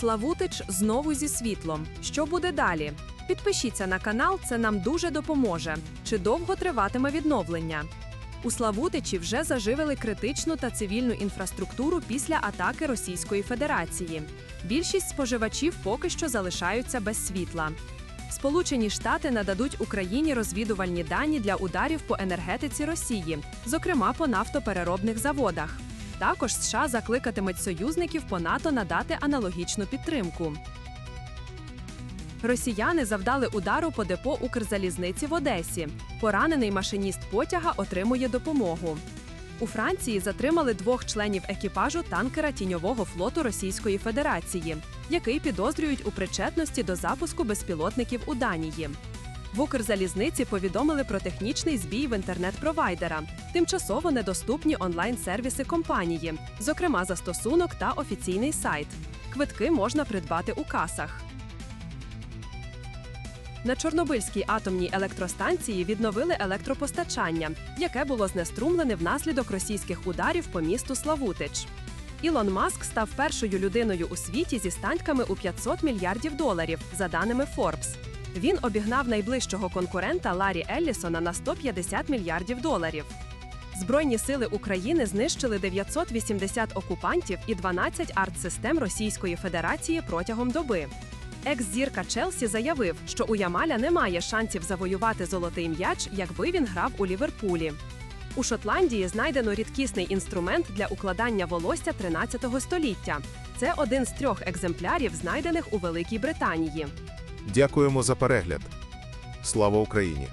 Славутич знову зі світлом. Що буде далі? Підпишіться на канал, це нам дуже допоможе. Чи довго триватиме відновлення? У Славутичі вже заживили критичну та цивільну інфраструктуру після атаки Російської Федерації. Більшість споживачів поки що залишаються без світла. Сполучені Штати нададуть Україні розвідувальні дані для ударів по енергетиці Росії, зокрема по нафтопереробних заводах. Також США закликатимуть союзників по НАТО надати аналогічну підтримку. Росіяни завдали удару по депо Укрзалізниці в Одесі. Поранений машиніст потяга отримує допомогу. У Франції затримали двох членів екіпажу танкера тіньового флоту Російської Федерації, який підозрюють у причетності до запуску безпілотників у Данії. В Укрзалізниці повідомили про технічний збій в інтернет-провайдера, тимчасово недоступні онлайн-сервіси компанії, зокрема застосунок та офіційний сайт. Квитки можна придбати у касах. На Чорнобильській атомній електростанції відновили електропостачання, яке було знеструмлене внаслідок російських ударів по місту Славутич. Ілон Маск став першою людиною у світі зі статками у 500 мільярдів доларів, за даними Forbes. Він обігнав найближчого конкурента Ларі Еллісона на 150 мільярдів доларів. Збройні сили України знищили 980 окупантів і 12 артсистем Російської Федерації протягом доби. Екс-зірка Челсі заявив, що у Ямаля немає шансів завоювати золотий м'яч, якби він грав у Ліверпулі. У Шотландії знайдено рідкісний інструмент для укладання волосся 13 століття. Це один з трьох екземплярів, знайдених у Великій Британії. Дякуємо за перегляд. Слава Україні!